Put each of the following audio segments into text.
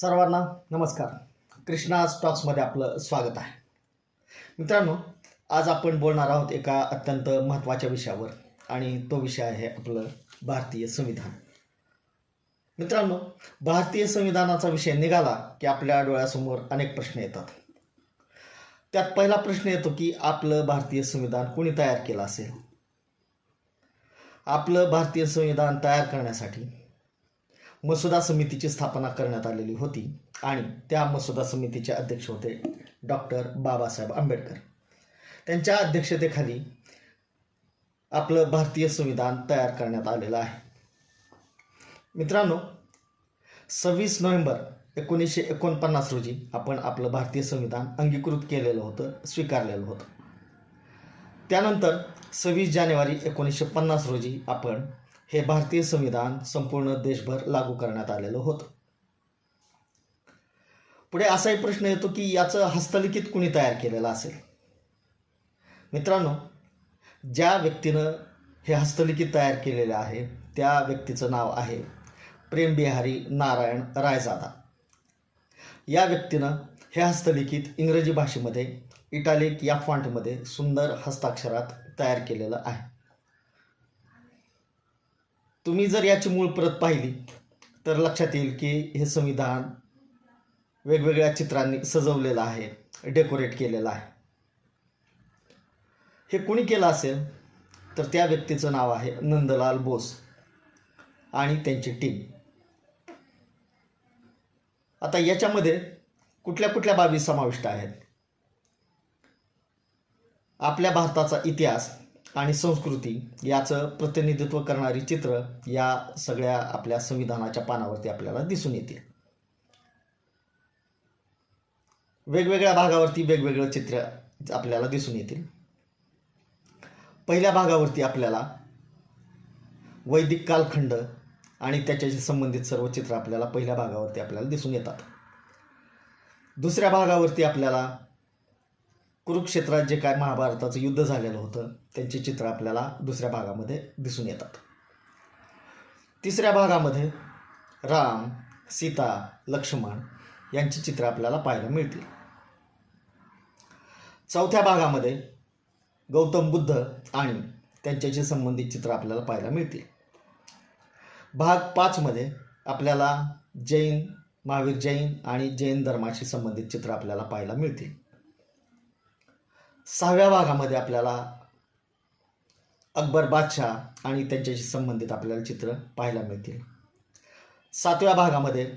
सर्वांना नमस्कार. कृष्णा स्टॉक्समध्ये आपलं स्वागत आहे. मित्रांनो आज आपण बोलणार आहोत एका अत्यंत महत्त्वाच्या विषयावर आणि तो विषय आहे आपलं भारतीय संविधान. मित्रांनो भारतीय संविधानाचा विषय निघाला की आपल्या डोळ्यासमोर अनेक प्रश्न येतात. त्यात पहिला प्रश्न येतो की आपलं भारतीय संविधान कोणी तयार केलं असेल? आपलं भारतीय संविधान तयार करण्यासाठी मसुदा समितीची स्थापना करण्यात आलेली होती आणि त्या मसुदा समितीचे अध्यक्ष होते डॉक्टर बाबासाहेब आंबेडकर. त्यांच्या अध्यक्षतेखाली आपलं भारतीय संविधान तयार करण्यात आलेलं आहे. मित्रांनो सव्वीस नोव्हेंबर एकोणीसशे एकोणपन्नास रोजी आपण आपलं भारतीय संविधान अंगीकृत केलेलं होतं स्वीकारलेलं होतं. त्यानंतर सव्वीस जानेवारी एकोणीसशे पन्नास रोजी आपण हे भारतीय संविधान संपूर्ण देशभर लागू करण्यात आलेलं होतं. पुढे असाही प्रश्न येतो की याचं हस्तलिखित कुणी तयार केलेलं असेल? मित्रांनो ज्या व्यक्तीनं हे हस्तलिखित तयार केलेलं आहे त्या व्यक्तीचं नाव आहे प्रेमबिहारी नारायण रायजादा. या व्यक्तीनं हे हस्तलिखित इंग्रजी भाषेमध्ये इटालिक या फॉन्टमध्ये सुंदर हस्ताक्षरात तयार केलेलं आहे. तुम्ही जर याची मूळ प्रत पाहिली तर लक्षात येईल की हे संविधान वेगवेगळ्या चित्रांनी सजवलेलं आहे डेकोरेट केलेलं आहे. हे कुणी केलं असेल तर त्या व्यक्तीचं नाव आहे नंदलाल बोस आणि त्यांची टीम आता याच्यामध्ये कुठल्या कुठल्या बाबी समाविष्ट आहेत? आपल्या भारताचा इतिहास आणि संस्कृती याचं प्रतिनिधित्व करणारी चित्र या सगळ्या आपल्या संविधानाच्या पानावरती आपल्याला दिसून येतील वेगवेगळ्या भागावरती वेगवेगळं चित्र आपल्याला दिसून येतील. पहिल्या भागावरती आपल्याला वैदिक कालखंड आणि त्याच्याशी संबंधित सर्व चित्र आपल्याला पहिल्या भागावरती आपल्याला दिसून येतात. दुसऱ्या भागावरती आपल्याला कुरुक्षेत्रात जे काय महाभारताचं युद्ध झालेलं होतं त्यांची चित्र आपल्याला दुसऱ्या भागामध्ये दिसून येतात. तिसऱ्या भागामध्ये राम सीता लक्ष्मण यांची चित्र आपल्याला पाहायला मिळतील. चौथ्या भागामध्ये गौतम बुद्ध आणि त्यांच्याशी संबंधित चित्र आपल्याला पाहायला मिळतील. भाग पाचमध्ये आपल्याला जैन महावीर जैन आणि जैन धर्माशी संबंधित चित्र आपल्याला पाहायला मिळतील. सहाव्या भागामध्ये आपल्याला अकबर बादशाह आणि त्यांच्याशी संबंधित आपल्याला चित्र पाहायला मिळतील. सातव्या भागामध्ये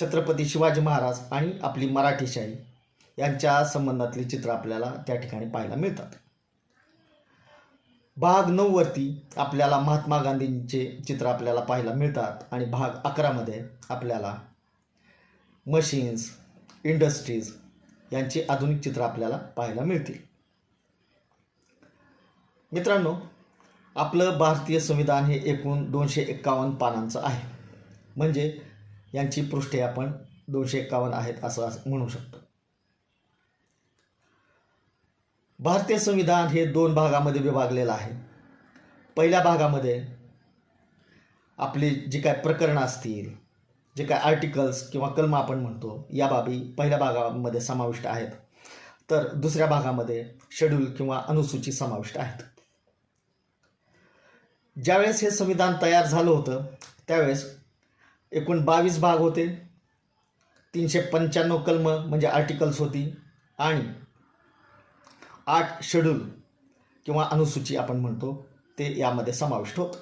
छत्रपती शिवाजी महाराज आणि आपली मराठीशाही यांच्या संबंधातली चित्र आपल्याला त्या ठिकाणी पाहायला मिळतात. भाग नऊवरती आपल्याला महात्मा गांधींचे चित्र आपल्याला पाहायला मिळतात आणि भाग अकरामध्ये आपल्याला मशीन्स इंडस्ट्रीज यांची आधुनिक चित्र आपल्याला पाहायला मिळतील. मित्रांनो आपलं भारतीय संविधान हे एकूण दोनशे एक्कावन्न पानांचं आहे. म्हणजे यांची पृष्ठे आपण दोनशे एक्कावन्न आहेत असं असं म्हणू शकतो. भारतीय संविधान हे दोन भागामध्ये विभागलेलं आहे. पहिल्या भागामध्ये आपली जी काय प्रकरणं असतील जे काय आर्टिकल्स किंवा कलम आपण म्हणतो या बाबी पहिल्या भागामध्ये समाविष्ट आहेत. तर दुसऱ्या भागामध्ये शेड्यूल किंवा अनुसूची समाविष्ट आहेत. ज्यावेळेस हे संविधान तयार झालं होतं त्यावेळेस एकूण बावीस भाग होते. तीनशे पंच्याण्णव कलम म्हणजे आर्टिकल्स होती आणि आठ शेड्यूल किंवा अनुसूची आपण म्हणतो ते यामध्ये समाविष्ट होतं.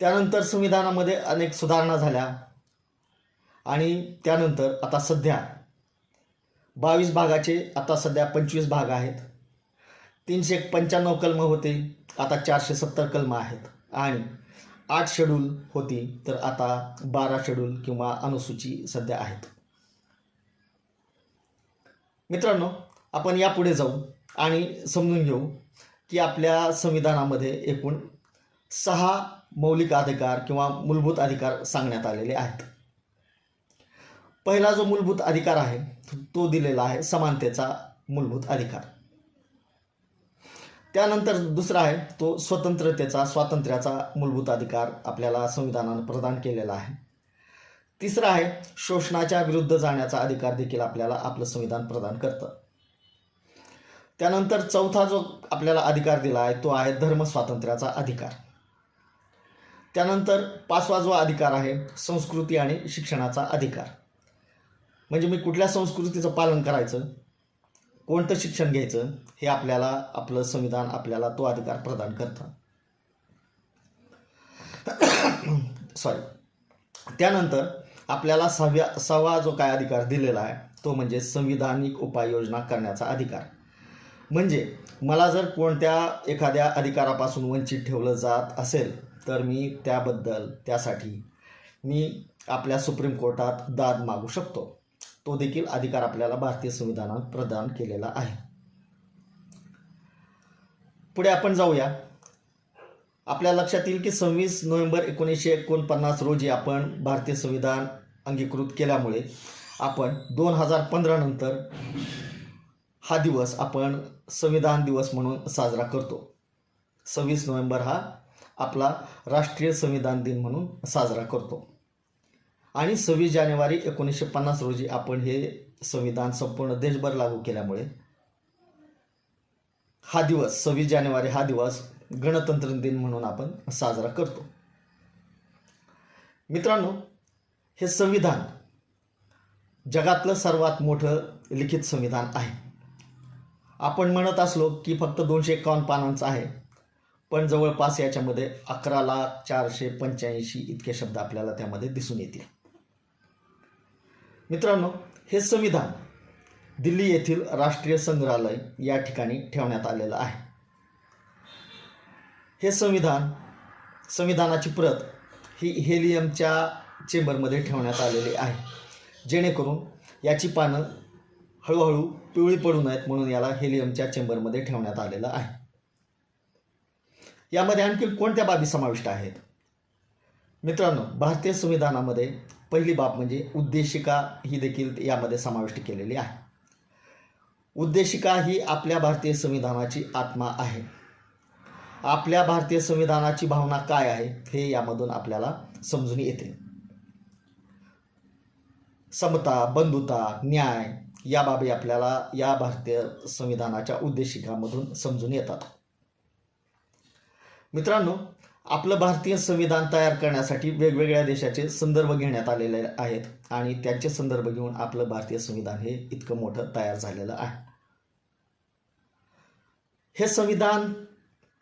त्यानंतर संविधानामध्ये अनेक सुधारणा झाल्या आणि त्यानंतर आता सध्या बावीस भागाचे आता सध्या पंचवीस भाग आहेत. तीनशे पंच्याण्णव कलमं होते. आता चारशे सत्तर कलमं आहेत. आणि आठ शेड्यूल होती तर आता बारा शेड्यूल किंवा अनुसूची सध्या आहेत. मित्रांनो आपण यापुढे जाऊ आणि समजून घेऊ की आपल्या संविधानामध्ये एकूण सहा मौलिक अधिकार किंवा मूलभूत अधिकार सांगण्यात आलेले आहेत. पहिला जो मूलभूत अधिकार आहे तो दिलेला आहे समानतेचा मूलभूत अधिकार. त्यानंतर दुसरा आहे तो स्वतंत्रतेचा स्वातंत्र्याचा मूलभूत अधिकार आपल्याला संविधानानं प्रदान केलेला आहे. तिसरा आहे शोषणाच्या विरुद्ध जाण्याचा अधिकार देखील आपल्याला आपलं संविधान प्रदान करतं. त्यानंतर चौथा जो आपल्याला अधिकार दिला आहे तो आहे धर्मस्वातंत्र्याचा अधिकार. त्यानंतर पाचवा जो अधिकार आहे संस्कृती आणि शिक्षणाचा अधिकार. म्हणजे मी कुठल्या संस्कृतीचं पालन करायचं? कोणतं शिक्षण घ्यायचं हे आपल्याला आपलं संविधान आपल्याला तो अधिकार प्रदान करतं. सॉरी त्यानंतर आपल्याला सहाव्या सहावा जो काय अधिकार दिलेला आहे तो म्हणजे संविधानिक उपाययोजना करण्याचा अधिकार. म्हणजे मला जर कोणत्या एखाद्या अधिकारापासून वंचित ठेवलं जात असेल तर मी त्याबद्दल त्यासाठी मी आपल्या सुप्रीम कोर्टात दाद मागू शकतो. तो देखील अधिकार आपल्याला भारतीय संविधानात प्रदान केलेला आहे. पुढे आपण जाऊया. आपल्या लक्षात येईल की सव्वीस नोव्हेंबर एकोणीसशे एकोणपन्नास रोजी आपण भारतीय संविधान अंगीकृत केल्यामुळे आपण दोन हजार पंधरा नंतर हा दिवस आपण संविधान दिवस म्हणून साजरा करतो. सव्वीस नोव्हेंबर हा आपला राष्ट्रीय संविधान दिन म्हणून साजरा करतो. आणि सव्वीस जानेवारी एकोणीसशे पन्नास रोजी आपण हे संविधान संपूर्ण देशभर लागू केल्यामुळे हा दिवस सव्वीस जानेवारी हा दिवस गणतंत्र दिन म्हणून आपण साजरा करतो. मित्रांनो हे संविधान जगातलं सर्वात मोठं लिखित संविधान आहे. आपण म्हणत असलो की फक्त दोनशे एकावन्न पानांचं आहे पण जवळपास याच्यामध्ये अकरा लाख चारशे पंच्याऐंशी इतके शब्द आपल्याला त्यामध्ये दिसून येतील. मित्रांनो हे संविधान दिल्ली येथील राष्ट्रीय संग्रहालय या ठिकाणी ठेवण्यात आलेलं आहे. हे संविधान संविधानाची प्रत ही हेलियमच्या चेंबरमध्ये ठेवण्यात आलेली आहे. जेणेकरून याची पानं हळूहळू पिवळी पडू नयेत म्हणून याला हेलियमच्या चेंबरमध्ये ठेवण्यात आलेलं आहे. यामध्ये आणखी कोणत्या बाबी समाविष्ट आहेत? मित्रांनो भारतीय संविधानामध्ये पहिली बाब म्हणजे उद्देशिका ही देखील यामध्ये समाविष्ट केलेली आहे. उद्देशिका ही आपल्या भारतीय संविधानाची आत्मा आहे. आपल्या भारतीय संविधानाची भावना काय आहे हे यामधून आपल्याला समजून येते. समता बंधुता न्याय या बाबी आपल्याला या भारतीय संविधानाच्या उद्देशिकामधून समजून येतात. मित्रांनो आपलं भारतीय संविधान तयार करण्यासाठी वेगवेगळ्या देशाचे संदर्भ घेण्यात आलेले आहेत आणि त्यांचे संदर्भ घेऊन आपलं भारतीय संविधान हे इतकं मोठं तयार झालेलं आहे. हे संविधान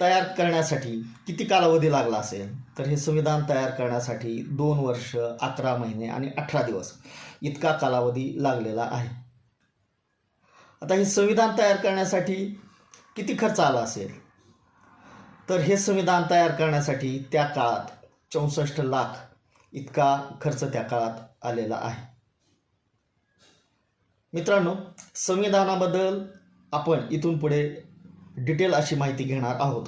तयार करण्यासाठी किती कालावधी लागला असेल? तर हे संविधान तयार करण्यासाठी दोन वर्ष अकरा महिने आणि अठरा दिवस इतका कालावधी लागलेला आहे. आता हे संविधान तयार करण्यासाठी किती खर्च आला असेल? तर हे संविधान तयार करण्यासाठी त्या काळात चौसष्ट लाख इतका खर्च त्या काळात आलेला आहे. मित्रांनो संविधानाबद्दल आपण इथून पुढे डिटेल अशी माहिती घेणार आहोत.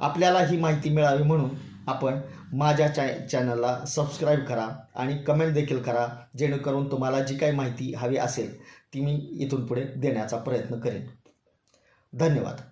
आपल्याला ही माहिती मिळावी म्हणून आपण माझ्या चॅ चॅनलला सबस्क्राईब करा आणि कमेंट देखील करा जेणेकरून तुम्हाला जी काही माहिती हवी असेल ती मी इथून पुढे देण्याचा प्रयत्न करेन. धन्यवाद.